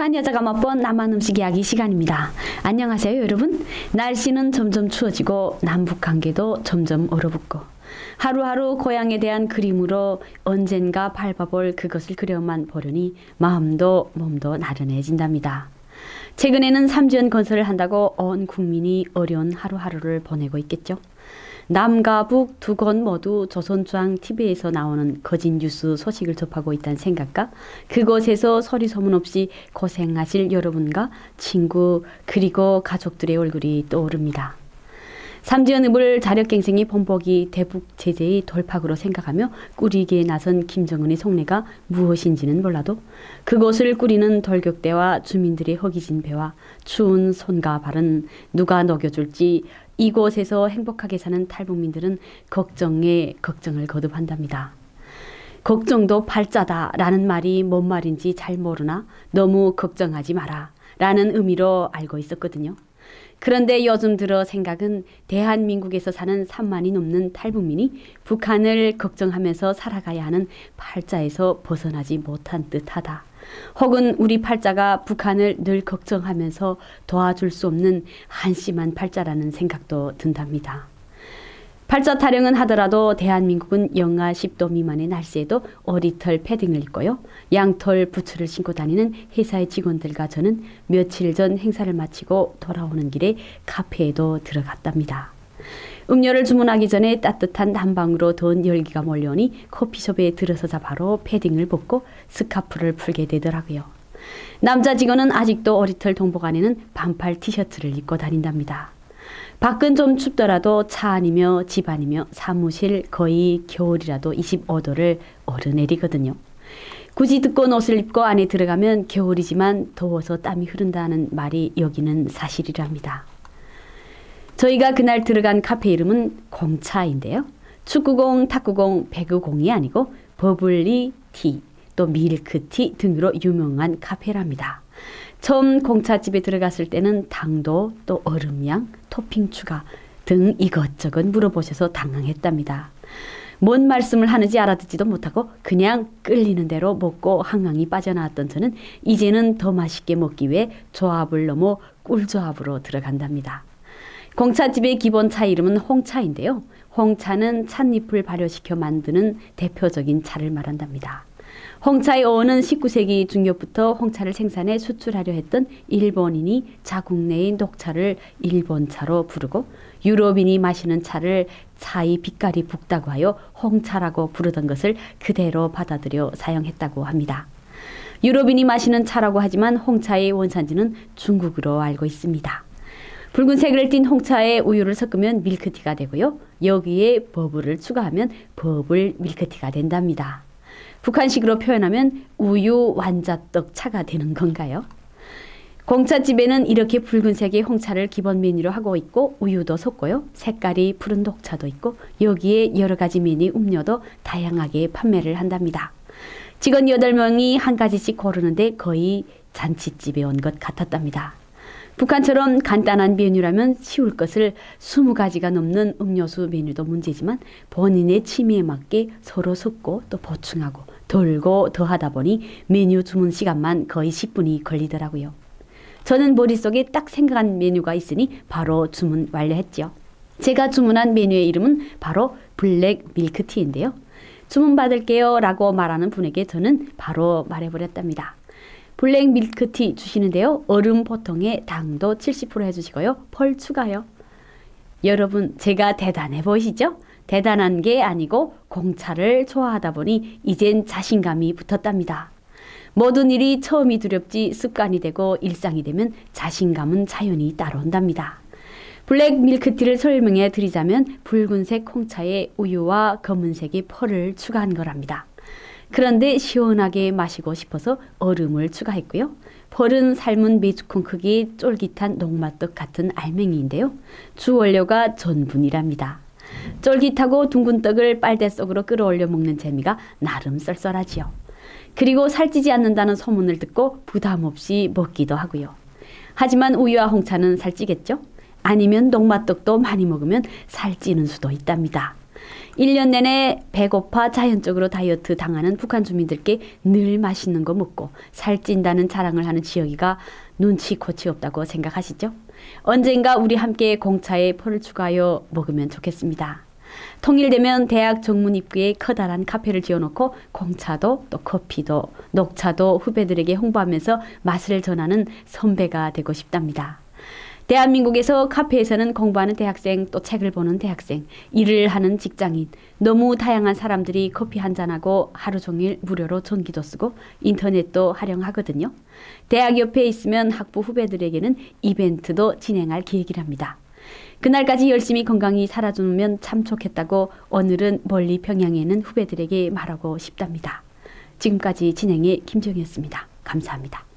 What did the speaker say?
북한 여자가 맛본 남한 음식 이야기 시간입니다. 안녕하세요, 여러분. 날씨는 점점 추워지고 남북 관계도 점점 얼어붙고 하루하루 고향에 대한 그림으로 언젠가 밟아볼 그것을 그려만 보려니 마음도 몸도 나른해진답니다. 최근에는 삼지연 건설을 한다고 온 국민이 어려운 하루하루를 보내고 있겠죠. 남과 북두곳 모두 조선중앙 TV에서 나오는 거짓 뉴스 소식을 접하고 있다는 생각과 그곳에서 소리 소문 없이 고생하실 여러분과 친구 그리고 가족들의 얼굴이 떠오릅니다. 삼지연읍을 자력갱생이 본보기 대북 제재의 돌파구로 생각하며 꾸리기에 나선 김정은의 속내가 무엇인지는 몰라도 그곳을 꾸리는 돌격대와 주민들의 허기진 배와 추운 손과 발은 누가 녹여줄지 이곳에서 행복하게 사는 탈북민들은 걱정에 걱정을 거듭한답니다. 걱정도 팔자다라는 말이 뭔 말인지 잘 모르나 너무 걱정하지 마라 라는 의미로 알고 있었거든요. 그런데 요즘 들어 생각은 대한민국에서 사는 3만이 넘는 탈북민이 북한을 걱정하면서 살아가야 하는 팔자에서 벗어나지 못한 듯하다. 혹은 우리 팔자가 북한을 늘 걱정하면서 도와줄 수 없는 한심한 팔자라는 생각도 든답니다. 팔자 타령은 하더라도 대한민국은 영하 10도 미만의 날씨에도 오리털 패딩을 입고요. 양털 부츠를 신고 다니는 회사의 직원들과 저는 며칠 전 행사를 마치고 돌아오는 길에 카페에도 들어갔답니다. 음료를 주문하기 전에 따뜻한 난방으로 더운 열기가 몰려오니 커피숍에 들어서자 바로 패딩을 벗고 스카프를 풀게 되더라고요. 남자 직원은 아직도 오리털 동복 안에는 반팔 티셔츠를 입고 다닌답니다. 밖은 좀 춥더라도 차 안이며 집 안이며 사무실 거의 겨울이라도 25도를 오르내리거든요. 굳이 두꺼운 옷을 입고 안에 들어가면 겨울이지만 더워서 땀이 흐른다는 말이 여기는 사실이랍니다. 저희가 그날 들어간 카페 이름은 공차인데요. 축구공, 탁구공, 배구공이 아니고 버블리 티, 또 밀크티 등으로 유명한 카페랍니다. 처음 공차집에 들어갔을 때는 당도, 또 얼음양, 토핑 추가 등 이것저것 물어보셔서 당황했답니다. 뭔 말씀을 하는지 알아듣지도 못하고 그냥 끌리는 대로 먹고 한강이 빠져나왔던 저는 이제는 더 맛있게 먹기 위해 조합을 넘어 꿀조합으로 들어간답니다. 공차집의 기본 차 이름은 홍차인데요. 홍차는 찻잎을 발효시켜 만드는 대표적인 차를 말한답니다. 홍차의 어원은 19세기 중엽부터 홍차를 생산해 수출하려 했던 일본인이 자국 내의 녹차를 일본차로 부르고 유럽인이 마시는 차를 차의 빛깔이 붉다고 하여 홍차라고 부르던 것을 그대로 받아들여 사용했다고 합니다. 유럽인이 마시는 차라고 하지만 홍차의 원산지는 중국으로 알고 있습니다. 붉은색을 띤 홍차에 우유를 섞으면 밀크티가 되고요. 여기에 버블을 추가하면 버블 밀크티가 된답니다. 북한식으로 표현하면 우유 완자떡 차가 되는 건가요? 공차집에는 이렇게 붉은색의 홍차를 기본 메뉴로 하고 있고 우유도 섞고요. 색깔이 푸른 녹차도 있고 여기에 여러 가지 메뉴 음료도 다양하게 판매를 한답니다. 직원 8명이 한 가지씩 고르는데 거의 잔치집에 온 것 같았답니다. 북한처럼 간단한 메뉴라면 쉬울 것을 20가지가 넘는 음료수 메뉴도 문제지만 본인의 취미에 맞게 서로 섞고 또 보충하고 돌고 더하다 보니 메뉴 주문 시간만 거의 10분이 걸리더라고요. 저는 머릿속에 딱 생각한 메뉴가 있으니 바로 주문 완료했죠. 제가 주문한 메뉴의 이름은 바로 블랙 밀크티인데요. 주문 받을게요 라고 말하는 분에게 저는 바로 말해버렸답니다. 블랙 밀크티 주시는데요. 얼음 보통에 당도 70% 해주시고요. 펄 추가요. 여러분 제가 대단해 보이시죠? 대단한 게 아니고 공차를 좋아하다 보니 이젠 자신감이 붙었답니다. 모든 일이 처음이 두렵지 습관이 되고 일상이 되면 자신감은 자연히 따라온답니다. 블랙 밀크티를 설명해 드리자면 붉은색 홍차에 우유와 검은색의 펄을 추가한 거랍니다. 그런데 시원하게 마시고 싶어서 얼음을 추가했고요. 펄은 삶은 메주콩 크기 쫄깃한 녹맛떡 같은 알맹이인데요. 주 원료가 전분이랍니다. 쫄깃하고 둥근 떡을 빨대 속으로 끌어올려 먹는 재미가 나름 썰썰하지요. 그리고 살찌지 않는다는 소문을 듣고 부담 없이 먹기도 하고요. 하지만 우유와 홍차는 살찌겠죠? 아니면 녹맛떡도 많이 먹으면 살찌는 수도 있답니다. 1년 내내 배고파 자연적으로 다이어트 당하는 북한 주민들께 늘 맛있는 거 먹고 살찐다는 자랑을 하는 지역이가 눈치 코치 없다고 생각하시죠? 언젠가 우리 함께 공차에 포를 추가하여 먹으면 좋겠습니다. 통일되면 대학 정문 입구에 커다란 카페를 지어놓고 공차도 또 커피도 녹차도 후배들에게 홍보하면서 맛을 전하는 선배가 되고 싶답니다. 대한민국에서 카페에서는 공부하는 대학생 또 책을 보는 대학생 일을 하는 직장인 너무 다양한 사람들이 커피 한 잔하고 하루 종일 무료로 전기도 쓰고 인터넷도 활용하거든요. 대학 옆에 있으면 학부 후배들에게는 이벤트도 진행할 계획이랍니다. 그날까지 열심히 건강히 살아주면 참 좋겠다고 오늘은 멀리 평양에 있는 후배들에게 말하고 싶답니다. 지금까지 진행의 김정희였습니다. 감사합니다.